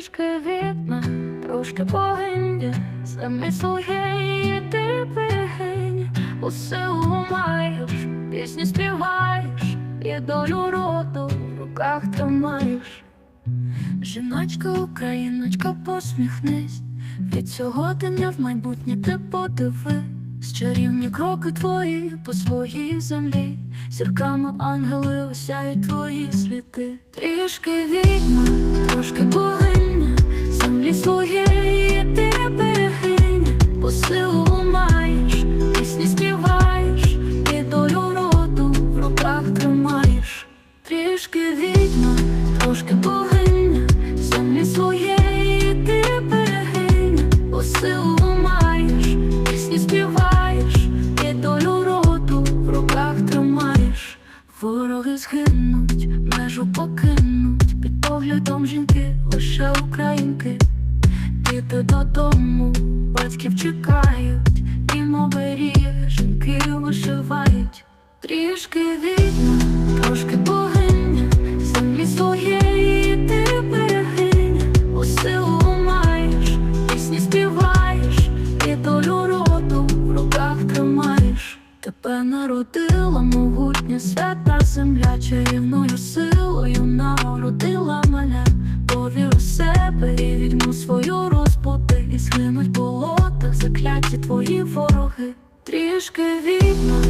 трішки відьма, трошки богиня, самі своєї ти богиня, усе маєш, пісні співаєш, і долю роду в руках тримаєш. Жіночка, україночка, посміхнись, від сьогодення в майбутнє ти подиви. Чарівні кроки твої по своїй землі, зірками ангели осяють твої сліди. Трішки відьма, трошки богиня, маєш, пісні співаєш, і долю роду в руках тримаєш. Трішки відьма, трошки богиня, землі своєї ти берегиня, бо силу маєш, пісні співаєш, і долю роду в руках тримаєш. Вороги згинуть, межу покинуть, під поглядом жінки, лише українки. Діти додому, батьків чекають, і оберіг, жінки вишивають. Трішки відьма, трошки богиня, землі своєї ти берегиня, силу маєш, пісні співаєш, і долю роду в руках тримаєш. Тебе народила могутня свята земля, чарівною силою народила маля. Повір у себе і відьму свою розбуди, і згинуть закляті твої вороги, трішки вільно